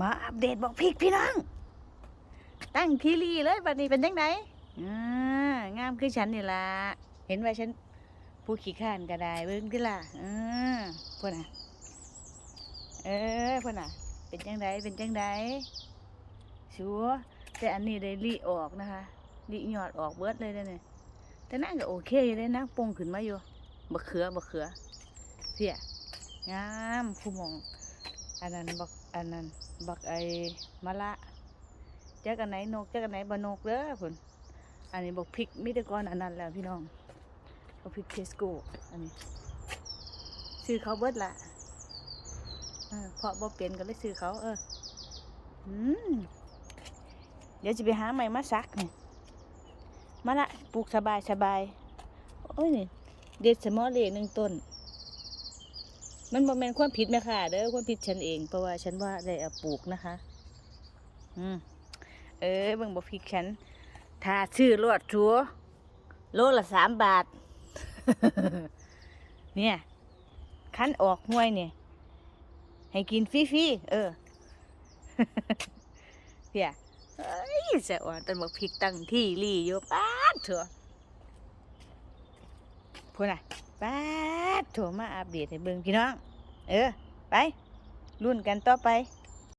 มาอัปเดตบอกพริกพี่น้อง ตั้งทีรีเลยบัดนี้เป็นยังไงงามคือฉันนี่ละเห็นว่าฉันผู้ขี้ข้านก็ได้เบิ่งที่ล่ะเอ่าพ่นน่ะ เออพ่นน่ะ เป็นจังไดเป็นจังไดชัวแต่อันนี้ได้ลีออกนะคะลีหยอดออกเบิดเลยเด้เนี่ยแต่นั่นก็โอเคอยู่เลยนะปงขึ้นมาอยู่บะเขือบะเขือเพียงามผู้มองอันนั้นบัก อันนั้นบักไอมะละจักอันไหนนกจักอันไหนบ่นกเด้อพุ่นอันนี้บักพริกมิตรกรอันนั้นแล้วพี่น้องบักพริกเทสโก้อันนี้ซื้อเขาเบิดละเออเพราะบ่เป็นก็เลยซื้อเขา เอออืมเดี๋ยวจะไปหาใหม่มาซักเนี่ยมาละปลูกสบายสบายโอ้ยนี่เด็ดสมอเลหนึ่งต้น มันบ่แม่นความผิดแม่ค่ะเด้อความผิดฉันเองเพราะว่าฉันว่าได้เอาปลูกนะคะ อืมเออเบิ่งบ่ผิดฉันถ้าซื้อรวดชัวโลละสามบาท เนี่ยคันออกห้วยเนี่ย ให้กินฟรีๆเออเพี่ยเอ้ยสะอ่อนต้นบักพริกตั้งที่รี่อยู่ป้าเถอะพูดน่ะ ป้าดโถมาอัปเดตให้เบิ่งพี่น้อง เออ ไปรุ่นกันต่อไป